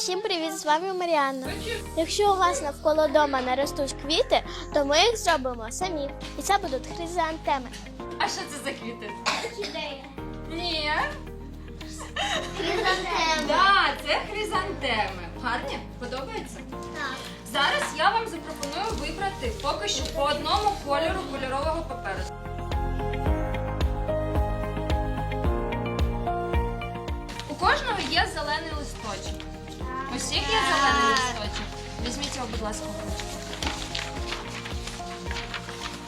Всім привіт! З вами Маріанна. Якщо у вас навколо дома не ростуть квіти, то ми їх зробимо самі. І це будуть хризантеми. А що це за квіти? Ні. Хризантеми. Да, це хризантеми. Гарні? Подобається? Так. Зараз я вам запропоную вибрати поки що по одному кольору кольорового паперу. У кожного є зелений листочок. У всіх є зелений листочок. Візьміть його, будь ласка, в ручку.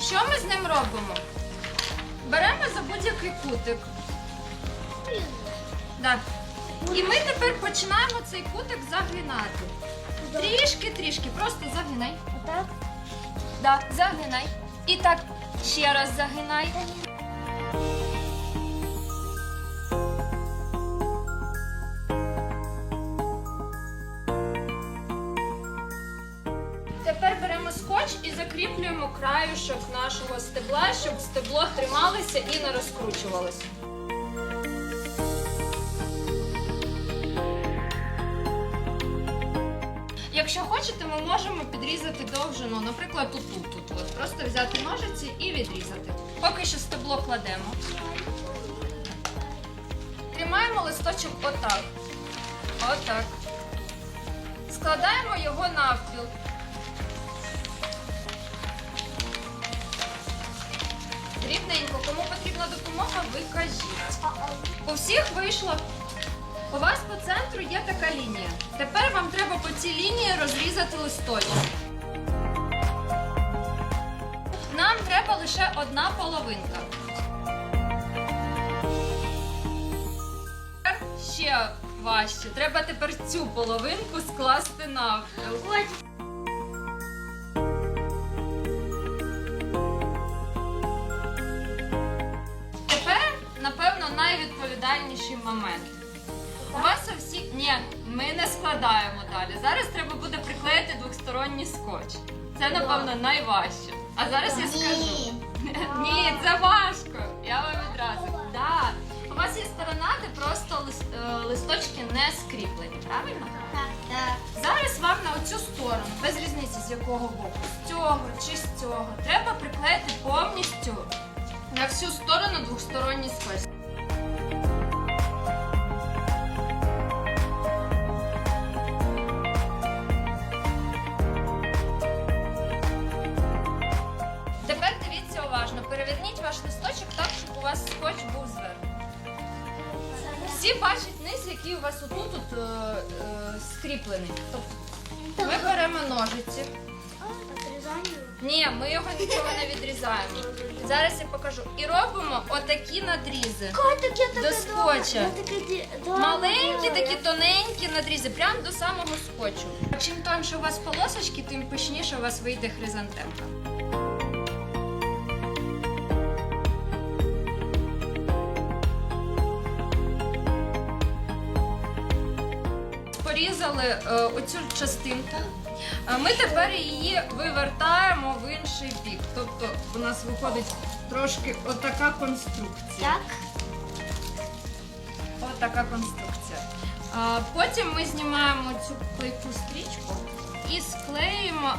Що ми з ним робимо? Беремо за будь-який кутик. Да. І ми тепер починаємо цей кутик загинати. Трішки, трішки, просто загинай. Отак? Да, загинай. І так ще раз загинай. Закріплюємо краюшок нашого стебла, щоб стебло трималося і не розкручувалося. Якщо хочете, ми можемо підрізати довжину, наприклад, тут, тут, тут. От. Просто взяти ножиці і відрізати. Поки що стебло кладемо. Тримаємо листочок отак. Отак. Складаємо його навпіл. Допомога, ви кажіть. У всіх вийшло. У вас по центру є така лінія. Тепер вам треба по цій лінії розрізати листочок. Нам треба лише одна половинка. Ще важче. Треба тепер цю половинку скласти навпіл. Найвідповідальніший момент. У вас у всіх. Ні, ми не складаємо далі. Зараз треба буде приклеїти двосторонній скотч. Це, напевно, найважче. А зараз я скажу. Ні, це важко. Я вам відразу. Да. У вас є сторона, де просто е, листочки не скріплені, правильно? Так. Зараз вам на оцю сторону, без різниці з якого боку, з цього чи з цього, треба приклеїти повністю на всю сторону двосторонній скотч. Всі бачать низ, який у вас отут от, е, е, скріплений. Тобто ми беремо ножиці. Ні, ми його нічого не відрізаємо. Зараз я покажу. І робимо отакі надрізи. Котик, я До скотча. Я таке ді- дома Маленькі, делаю. такі тоненькі надрізи, прямо до самого скотчу. Чим тоньше у вас полосочки, тим пишніше у вас вийде хризантемка. Порізали е, оцю частинку. Е, Ми тепер її вивертаємо в інший бік. Тобто у нас виходить трошки отака конструкція. Так. Ось така конструкція. А, потім ми знімаємо цю клейку стрічку і склеїмо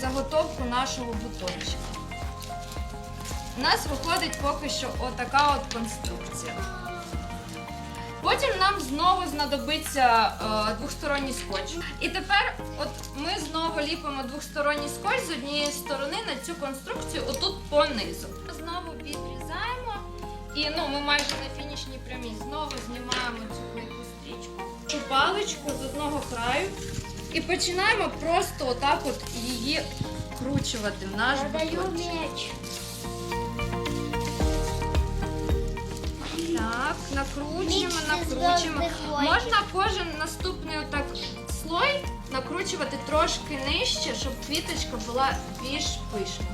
заготовку нашого бутончика. У нас виходить поки що отака от конструкція. Потім нам знову знадобиться е, двосторонній скотч. І тепер от ми знову ліпимо двосторонній скотч з однієї сторони на цю конструкцію, отут понизу. Знову відрізаємо. І ну, ми майже на фінішній прямій знову знімаємо цю клейку стрічку, цю паличку з одного краю і починаємо просто отак от її вкручувати в наш Я Так, накручуємо, накручуємо. Можна кожен наступний отак слой накручувати трошки нижче, щоб квіточка була більш пишна.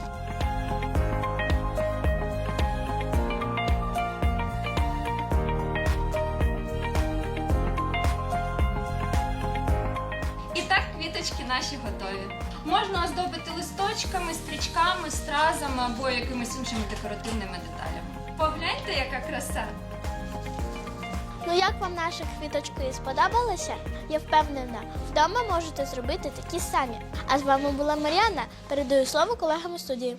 І так квіточки наші готові. Можна оздобити листочками, стрічками, стразами або якимись іншими декоративними деталями. Погляньте, яка краса! Ну як вам наші квіточки сподобалися? Я впевнена, вдома можете зробити такі самі. А з вами була Мар'яна. Передаю слово колегам у студії.